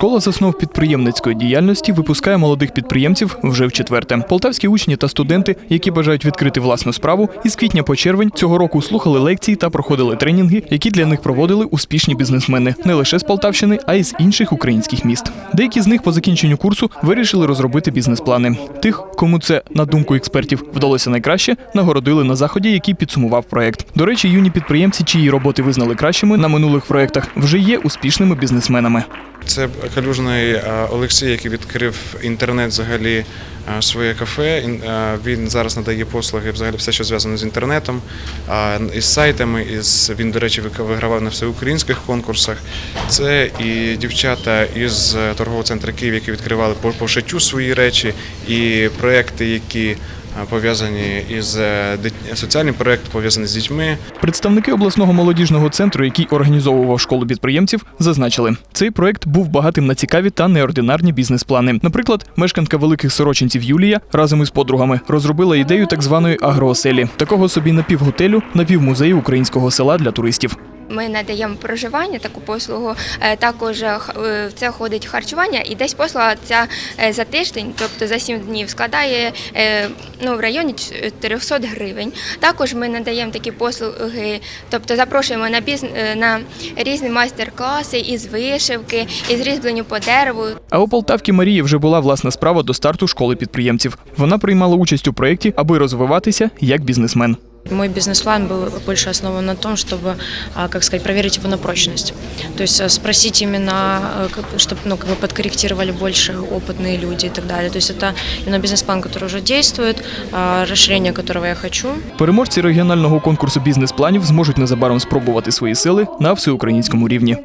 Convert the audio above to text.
Школа з основ підприємницької діяльності випускає молодих підприємців вже в четверте. Полтавські учні та студенти, які бажають відкрити власну справу, із квітня по червень цього року слухали лекції та проходили тренінги, які для них проводили успішні бізнесмени не лише з Полтавщини, а й з інших українських міст. Деякі з них по закінченню курсу вирішили розробити бізнес-плани. Тих, кому це на думку експертів вдалося найкраще, нагородили на заході, який підсумував проект. До речі, юні підприємці, чиї роботи визнали кращими на минулих проектах, вже є успішними бізнесменами. Це Калюжний е, Олексій, який відкрив інтернет взагалі своє кафе. Е, Він зараз надає послуги взагалі все, що зв'язано з інтернетом, е, із сайтами. Із він, до речі, вигравав на всеукраїнських конкурсах. Це і дівчата із е, торгового центру Київ, які відкривали по шиттю свої речі, і проекти, які е, пов'язані із е, соціальний проект пов'язаний з дітьми. Представники обласного молодіжного центру, який організовував школу підприємців, зазначили, цей проект був багатим на цікаві та неординарні бізнес-плани. Наприклад, мешканка великих сорочинців Юлія разом із подругами розробила ідею так званої агрооселі, такого собі напівготелю, напівмузею українського села для туристів. Ми надаємо проживання, таку послугу. Е, Також е, е, в це входить харчування, і десь послуга ця за тиждень, тобто за 7 днів, складає ну, в районі 400 гривень. Також ми надаємо такі послуги, тобто запрошуємо на біз... на різні майстер-класи із вишивки, із різьбленню по дереву. А у Полтавки Марії вже була власна справа до старту школи підприємців. Вона приймала участь у проєкті, аби розвиватися як бізнесмен. Мой бизнес-план был больше основан на том, чтобы, а, как сказать, проверить его на прочность. То есть э, спросить именно, чтобы ну, как бы подкорректировали больше опытные люди и так далее. То есть это именно бизнес-план, который уже действует, а, расширение которого я хочу. Переможці регіонального конкурсу бізнес-планів зможуть незабаром спробувати свої сили на всеукраїнському рівні.